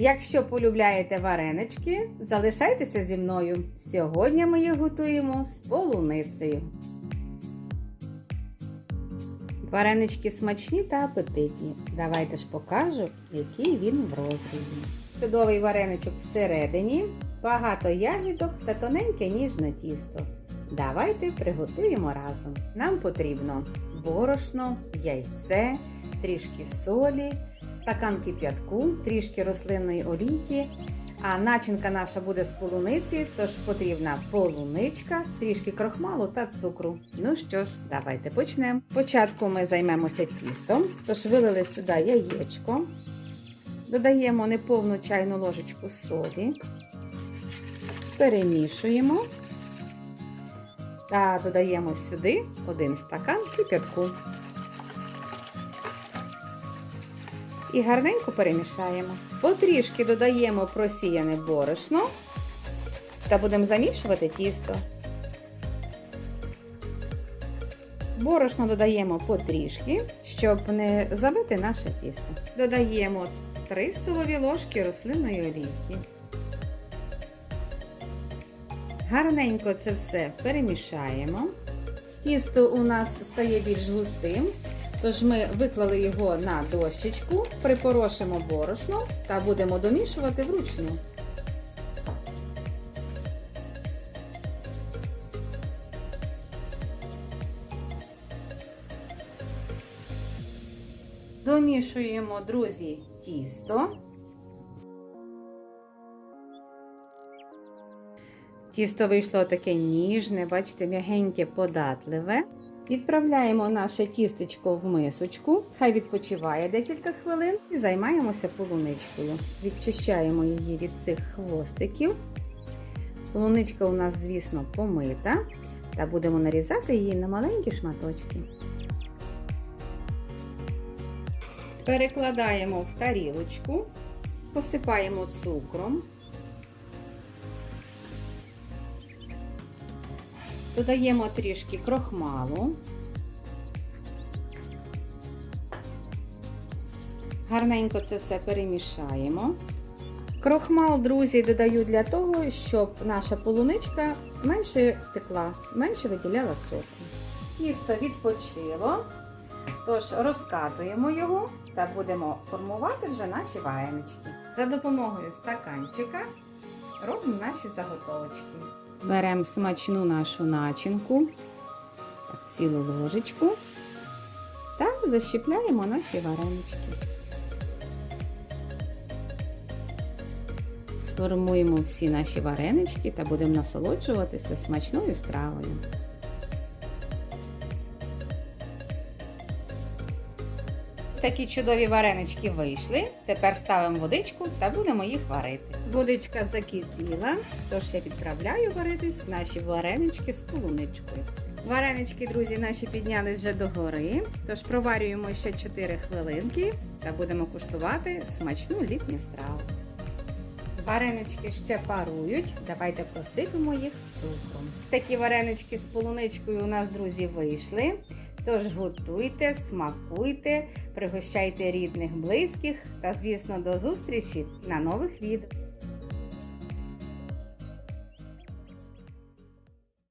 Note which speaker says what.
Speaker 1: Якщо полюбляєте варенички, залишайтеся зі мною. Сьогодні ми їх готуємо з полуницею. Варенички смачні та апетитні. Давайте ж покажу, який він в розрізі. Чудовий вареничок всередині, багато ягідок та тоненьке ніжне тісто. Давайте приготуємо разом. Нам потрібно борошно, яйце, трішки солі, стакан кип'ятку, трішки рослинної олійки. А начинка наша буде з полуниці, тож потрібна полуничка, трішки крохмалу та цукру. Ну що ж, давайте почнемо. Спочатку ми займемося тістом, тож вилили сюди яєчко, додаємо неповну чайну ложечку солі, перемішуємо та додаємо сюди один стакан кип'ятку. І гарненько перемішаємо. Потрішки додаємо просіяне борошно та будемо замішувати тісто. Борошно додаємо потрішки, щоб не забити наше тісто. Додаємо 3 столові ложки рослинної олійки. Гарненько це все перемішаємо. Тісто у нас стає більш густим, тож ми виклали його на дощечку, припорошимо борошно та будемо домішувати вручну. Домішуємо, друзі, тісто. Тісто вийшло таке ніжне, бачите, м'ягеньке, податливе. Відправляємо наше тістечко в мисочку, хай відпочиває декілька хвилин і займаємося полуничкою. Відчищаємо її від цих хвостиків. Полуничка у нас, звісно, помита, та будемо нарізати її на маленькі шматочки. Перекладаємо в тарілочку, посипаємо цукром. Додаємо трішки крохмалу. Гарненько це все перемішаємо. Крохмал, друзі, додаю для того, щоб наша полуничка менше текла, менше виділяла соку. Тісто відпочило, тож розкатуємо його та будемо формувати вже наші варенички. За допомогою стаканчика робимо наші заготовочки. Беремо смачну нашу начинку, так, цілу ложечку та защіпляємо наші варенички. Сформуємо всі наші варенички та будемо насолоджуватися смачною стравою. Такі чудові варенички вийшли. Тепер ставимо водичку та будемо їх варити. Водичка закипіла, тож я відправляю варитись наші варенички з полуничкою. Варенички, друзі, наші піднялись вже догори, тож проварюємо ще 4 хвилинки та будемо куштувати смачну літню страву. Варенички ще парують, давайте посипемо їх цукром. Такі варенички з полуничкою у нас, друзі, вийшли. Тож готуйте, смакуйте, пригощайте рідних, близьких та, звісно, до зустрічі на нових відео.